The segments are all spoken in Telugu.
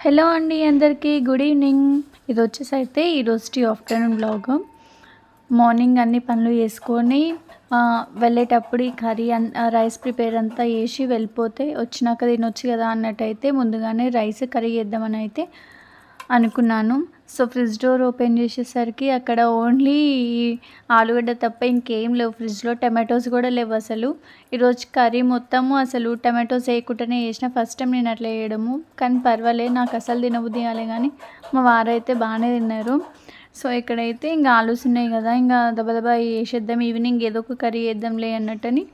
హలో అండి అందరికీ గుడ్ ఈవినింగ్. ఇది వచ్చేసి అయితే ఈరోజు ఆఫ్టర్నూన్ బ్లాగ్. మార్నింగ్ అన్ని పనులు చేసుకొని వెళ్ళేటప్పుడు ఈ కర్రీ అన్- ఆ, రైస్ ప్రిపేర్ అంతా చేసి వెళ్ళిపోతే వచ్చినాక తినొచ్చు కదా అన్నట్టయితే ముందుగానే రైస్ కర్రీ చేద్దామని అయితే అనుకున్నాను. సో ఫ్రిడ్జ్ డోర్ ఓపెన్ చేసేసరికి అక్కడ ఓన్లీ ఆలుగడ్డ తప్ప ఇంకేం లేవు. ఫ్రిడ్జ్లో టమాటోస్ కూడా లేవు అసలు. ఈరోజు కర్రీ మొత్తము అసలు టమాటోస్ వేయకుండానే చేసిన. ఫస్ట్ టైం నేను అట్లా వేయడము కానీ పర్వాలేదు నాకు అసలు తినబుద్ధి కాలే కానీ మా వారైతే బాగానే తిన్నారు. సో ఇక్కడైతే ఇంకా ఆలూస్ ఉన్నాయి కదా ఇంకా దబదబా వేసేద్దాం ఈవినింగ్ ఏదో ఒక కర్రీ వేద్దాంలే అన్నట్టని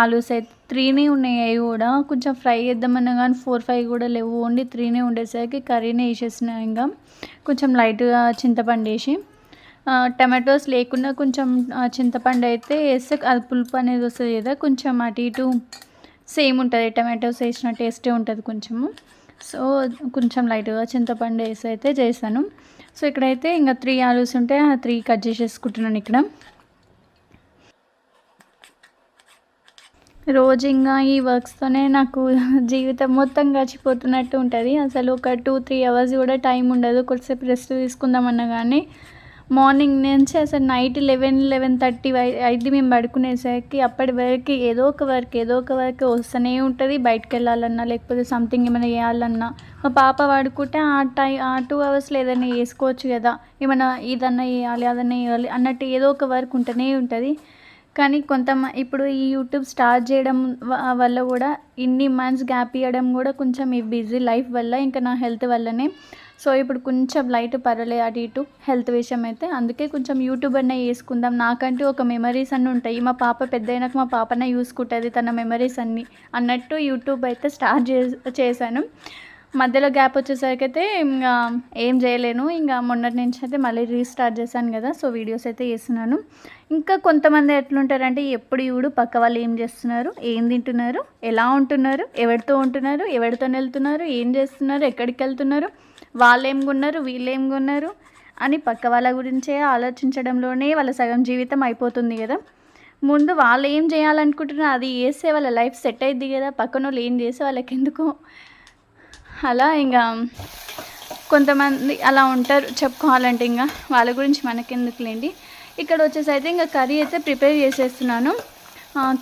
ఆలూస్ అయితే త్రీనే ఉన్నాయి అవి కూడా. కొంచెం ఫ్రై చేద్దామన్నా కానీ ఫోర్ ఫైవ్ కూడా లేవు ఓన్లీ త్రీనే ఉండేసరికి కర్రీనే వేసేసిన ఇంకా. కొంచెం లైట్గా చింతపండు వేసి టమాటోస్ లేకుండా కొంచెం చింతపండు అయితే వేస్తే అది పులుపు అనేది వస్తుంది కదా కొంచెం అటు ఇటు సేమ్ ఉంటుంది. టమాటోస్ వేసిన టేస్టే ఉంటుంది కొంచెము. సో కొంచెం లైట్గా చింతపండు వేసి అయితే చేశాను సో ఇక్కడైతే ఇంకా త్రీ ఆలూస్ ఉంటే ఆ త్రీ కట్ చేసేసుకుంటున్నాను ఇక్కడ. రోజు ఇంకా ఈ వర్క్స్తోనే నాకు జీవితం మొత్తం గడిచిపోతున్నట్టు ఉంటుంది. అసలు ఒక టూ త్రీ అవర్స్ కూడా టైం ఉండదు. కొద్దిసేపు రెస్ట్ తీసుకుందామన్నా కానీ మార్నింగ్ నుంచి అసలు నైట్ లెవెన్ లెవెన్ థర్టీ అయితే మేము పడుకునేసరికి అప్పటి వరకు ఏదో ఒక వర్క్ ఏదో ఒక వర్క్ వస్తూనే ఉంటుంది. బయటకు వెళ్ళాలన్నా లేకపోతే సంథింగ్ ఏమైనా చేయాలన్నా. మా పాప పడుకుంటే ఆ టై ఆ టూ అవర్స్లో ఏదైనా వేసుకోవచ్చు కదా. ఏమైనా ఇదన్నా చేయాలి అదన్నా చేయాలి అన్నట్టు ఏదో ఒక వర్క్ ఉంటూనే ఉంటుంది. కానీ కొంత ఇప్పుడు ఈ యూట్యూబ్ స్టార్ట్ చేయడం వల్ల కూడా ఇన్ని మంత్స్ గ్యాప్ ఇవ్వడం కూడా కొంచెం ఈ బిజీ లైఫ్ వల్ల ఇంకా నా హెల్త్ వల్లనే సో ఇప్పుడు కొంచెం లైట్ పర్వాలే అటు ఇటు హెల్త్ విషయం అయితే. అందుకే కొంచెం యూట్యూబ్ అన్న వేసుకుందాం. నాకంటూ ఒక మెమరీస్ అన్నీ ఉంటాయి. మా పాప పెద్ద అయినాక మా పాపనే చూసుకుంటుంది తన మెమరీస్ అన్నీ. అన్నట్టు యూట్యూబ్ అయితే స్టార్ట్ చే చేశాను. మధ్యలో గ్యాప్ వచ్చేసరికి అయితే ఇంకా ఏం చేయలేను. ఇంకా మొన్నటి నుంచి అయితే మళ్ళీ రీస్టార్ట్ చేశాను కదా. సో వీడియోస్ అయితే చేస్తున్నాను ఇంకా కొంతమంది ఎట్లుంటారంటే ఎప్పుడు ఇవుడు పక్క వాళ్ళు ఏం చేస్తున్నారు? ఏం తింటున్నారు? ఎలా ఉంటున్నారు? ఎవరితో ఉంటున్నారు? ఎవరితో వెళ్తున్నారు? ఏం చేస్తున్నారు? ఎక్కడికి వెళ్తున్నారు? వాళ్ళు ఏం కొన్నారు వీళ్ళు ఏం కొన్నారు అని పక్క వాళ్ళ గురించే ఆలోచించడంలోనే వాళ్ళ సగం జీవితం అయిపోతుంది కదా. ముందు వాళ్ళు ఏం చేయాలనుకుంటున్నారు అది చేస్తే వాళ్ళ లైఫ్ సెట్ అయింది కదా. పక్కన వాళ్ళు ఏం చేస్తే వాళ్ళకి ఎందుకు అలా ఇంకా కొంతమంది అలా ఉంటారు చెప్పుకోవాలంటే ఇంకా. వాళ్ళ గురించి మనకెందుకులేండి. ఇక్కడ వచ్చేసి అయితే ఇంకా కర్రీ అయితే ప్రిపేర్ చేసేస్తున్నాను.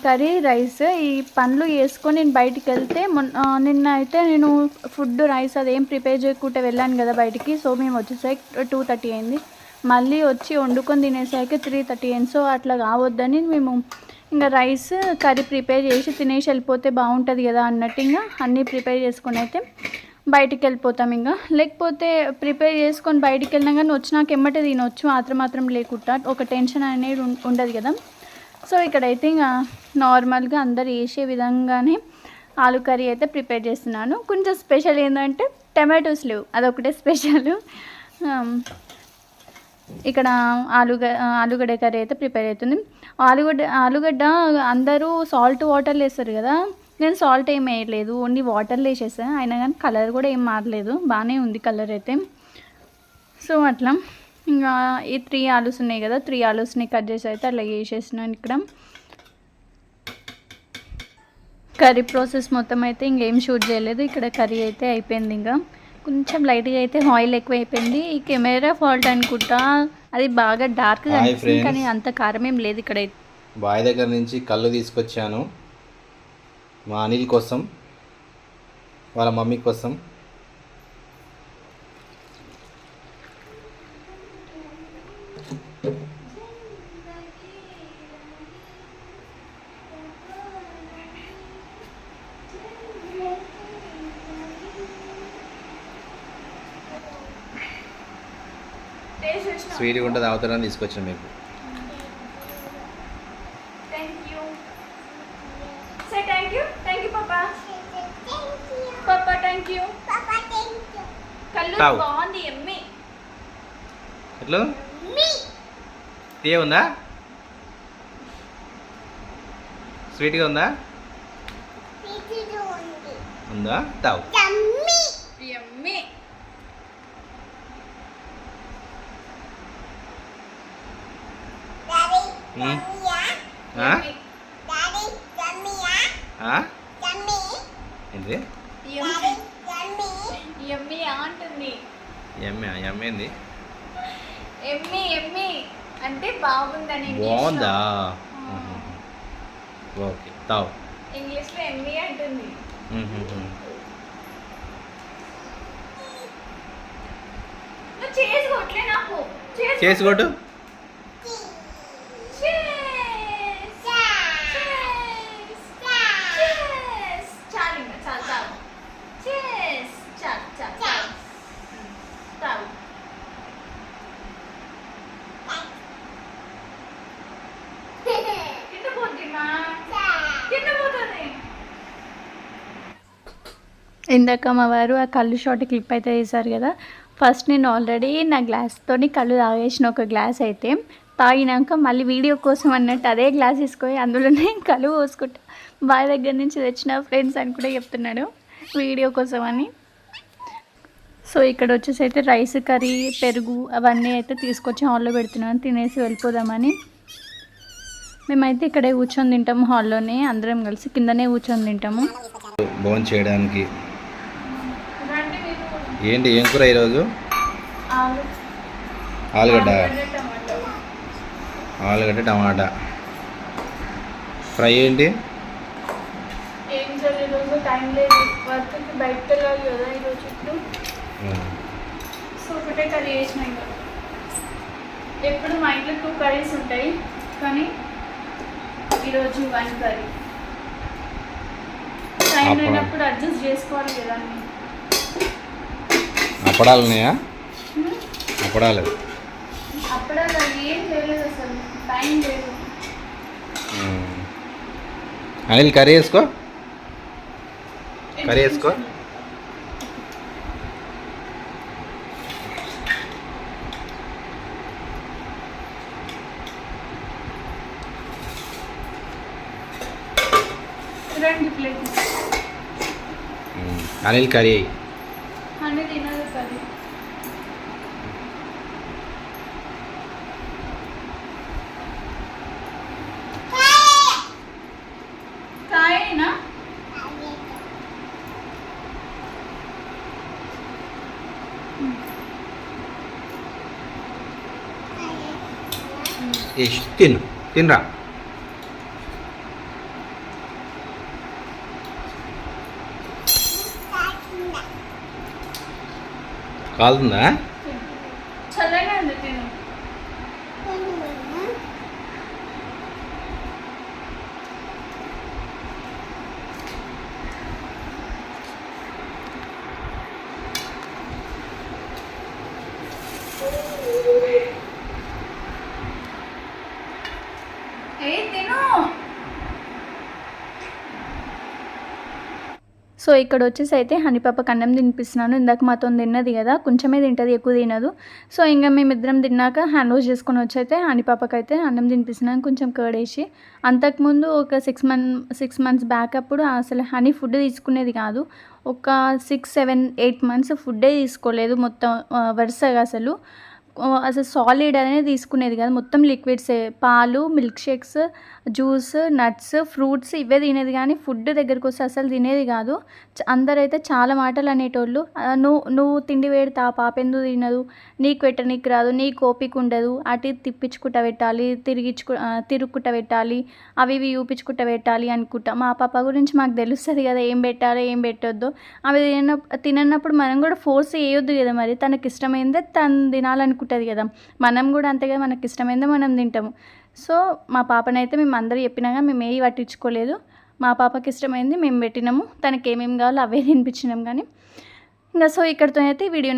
కర్రీ రైస్ ఈ పండ్లు వేసుకొని నేను బయటికి వెళ్తే మొన్న నిన్న అయితే నేను ఫుడ్ రైస్ అదేం ప్రిపేర్ చేయకుండా వెళ్ళాను కదా బయటికి. సో మేము వచ్చేసరికి టూ థర్టీ అయింది. మళ్ళీ వచ్చి వండుకొని తినేసరికి త్రీ థర్టీ అయింది. సో అట్లా కావద్దని మేము ఇంకా రైస్ కర్రీ ప్రిపేర్ చేసి తినేసి వెళ్ళిపోతే బాగుంటుంది కదా అన్నట్టు ఇంకా అన్నీ ప్రిపేర్ చేసుకొని అయితే బయటికి వెళ్ళిపోతాం ఇంకా. లేకపోతే ప్రిపేర్ చేసుకొని బయటికి వెళ్ళినా కానీ వచ్చినాక ఎమ్మటే తినొచ్చు. మాత్రం మాత్రం లేకుండా ఒక టెన్షన్ అనేది ఉండదు కదా. సో ఇక్కడైతే ఇంకా నార్మల్గా అందరు వేసే విధంగానే ఆలు కర్రీ అయితే ప్రిపేర్ చేస్తున్నాను. కొంచెం స్పెషల్ ఏంటంటే టమాటోస్ లేవు. అదొకటే స్పెషల్. ఇక్కడ ఆలుగ ఆలుగడ్డ కర్రీ అయితే ప్రిపేర్ అవుతుంది. ఆలుగడ్డ ఆలుగడ్డ అందరూ సాల్ట్ వాటర్ వేస్తారు కదా. నేను సాల్ట్ ఏం వేయలేదు. ఓన్లీ వాటర్లో వేసేసాను అయినా కానీ కలర్ కూడా ఏం మారలేదు. బాగానే ఉంది కలర్ అయితే. సో అట్లా. ఇంకా ఈ త్రీ ఆలూస్ ఉన్నాయి కదా త్రీ ఆలూస్ని కట్ చేసి అయితే అట్లా వేసేసినాను ఇక్కడ. కర్రీ ప్రాసెస్ మొత్తం అయితే ఇంకేం షూట్ చేయలేదు ఇక్కడ కర్రీ అయితే అయిపోయింది ఇంకా. కొంచెం లైట్గా అయితే ఆయిల్ ఎక్కువ అయిపోయింది ఈ కెమెరా ఫాల్ట్ అనుకుంటా అది బాగా డార్క్. కానీ అంత కారం ఏం లేదు ఇక్కడ. బాయ్ దగ్గర నుంచి కళ్ళు తీసుకొచ్చాను మా అనిల్ కోసం వాళ్ళ మమ్మీ కోసం. స్వీట్గా ఉంటుంది అవుతారని తీసుకొచ్చాను మీకు. ఎట్లు? తీయ ఉందా? స్వీట్గా ఉందా. ఉందా? తావు? ఏంటి యమ్మీ. ఎమ్మి ఎమ్మె ఎమ్మేంది ఎమ్మి ఎమ్మి. అంటే బాగుందని బాగుందా? ఓకే తావు. ఇంగ్లీష్లో ఎమ్మి అంటుంది. నువ్వు చేసి కొట్లే నాకు. చేసి చేసి కొట్టు Cheers! Cheers! Cheers! చాలు ఇంకా చాలు చాలు Cheers! చాలు చాలు చాలు చాలు కింద పోద్ది మా కింద పోతుంది ఇందాక మా వారు ఆ కళ్ళు షార్ట్ క్లిప్ అయితే వేశారు కదా. ఫస్ట్ నేను ఆల్రెడీ నా గ్లాస్తోని కళ్ళు తాగేసిన ఒక గ్లాస్ అయితే తాగినాక మళ్ళీ వీడియో కోసం అన్నట్టు అదే గ్లాస్ తీసుకొని అందులోనే కళ్ళు పోసుకుంటా. బావి దగ్గర నుంచి తెచ్చిన ఫ్రెండ్స్ అని కూడా చెప్తున్నాడు వీడియో కోసం అని. సో ఇక్కడ వచ్చేసి అయితే రైస్ కర్రీ పెరుగు అవన్నీ అయితే తీసుకొచ్చి హాల్లో పెడుతున్నాను తినేసి వెళ్ళిపోదామని. మేమైతే ఇక్కడే కూర్చొని తింటాము హాల్లోనే అందరం కలిసి కిందనే కూర్చొని తింటాము. భోజనం చేయడానికి ఏంటి ఏం కూర ఈరోజు? ఆలుగడ్డ. ఆలుగడ్డ టమాటా. ఫ్రై ఏంటి? ఎప్పుడు మా ఇంట్లో టూ కర్రీస్ ఉంటాయి కానీ ఈరోజు వన్ కర్రీ టైం లేనప్పుడు అడ్జస్ట్ చేసుకోవాలి కదా అప్పడాలు. ఉన్నాయా అప్పడాలు. అనిల్ కర్రీ వేసుకో? కర్రీ వేసుకో. అనిల్ కర్రీ ఇష్ తిను తినరా కాలుతుందా చల్లగా ఏ తిను. సో ఇక్కడ వచ్చేసి అయితే హనీపాపకి అన్నం తినిపిస్తున్నాను. ఇందాక మాతో తిన్నది కదా కొంచెమే తింటుంది ఎక్కువ తినదు. సో ఇంకా మేమిద్దరం తిన్నాక హ్యాండ్ వాష్ చేసుకొని వచ్చి అయితే హనీపాపకి అయితే అన్నం తినిపిస్తున్నాను. కొంచెం కర్డేసి. అంతకుముందు ఒక six month six months back అప్పుడు అసలు హనీ ఫుడ్ తీసుకునేది కాదు. ఒక సిక్స్ సెవెన్ ఎయిట్ మంత్స్ ఫుడ్డే తీసుకోలేదు మొత్తం వరుసగా అసలు. అసలు సాలిడ్ అనేది తీసుకునేది కాదు. మొత్తం లిక్విడ్సే పాలు milk shakes juice nuts fruits ఇవే తినేది కానీ ఫుడ్ దగ్గరికి వస్తే అసలు తినేది కాదు. చ- అందరైతే చాలా మాటలు అనేటోళ్ళు నువ్వు నువ్వు తిండి పెడతా పాప ఎందుకు తినదు? నీకు పెట్టనీకి రాదు నీకు కోపిక ఉండదు. అటు తిప్పించుకుంట పెట్టాలి తిరిగిచ్చుకు తిరుక్కుంట పెట్టాలి అవి ఇవి చూపించుకుంట పెట్టాలి అనుకుంటా. మా పాప గురించి మాకు తెలుస్తుంది కదా ఏం పెట్టాలో ఏం పెట్టొద్దు. అవి తిన తిననప్పుడు మనం కూడా ఫోర్స్ చేయొద్దు కదా మరి. తనకి ఇష్టమైందే తను తినాలనుకుంటుంది. కదా. మనం కూడా అంతే కదా మనకి ఇష్టమైందే మనం తింటాము. సో మా పాపనైతే మేము అందరూ చెప్పినాగా మేము ఏవి పట్టించుకోలేదు. మా పాపకి ఇష్టమైంది మేము పెట్టినాము. తనకి ఏమేమి కావాలో అవే తినిపించినాం కానీ. ఇంకా సో ఇక్కడితో అయితే వీడియో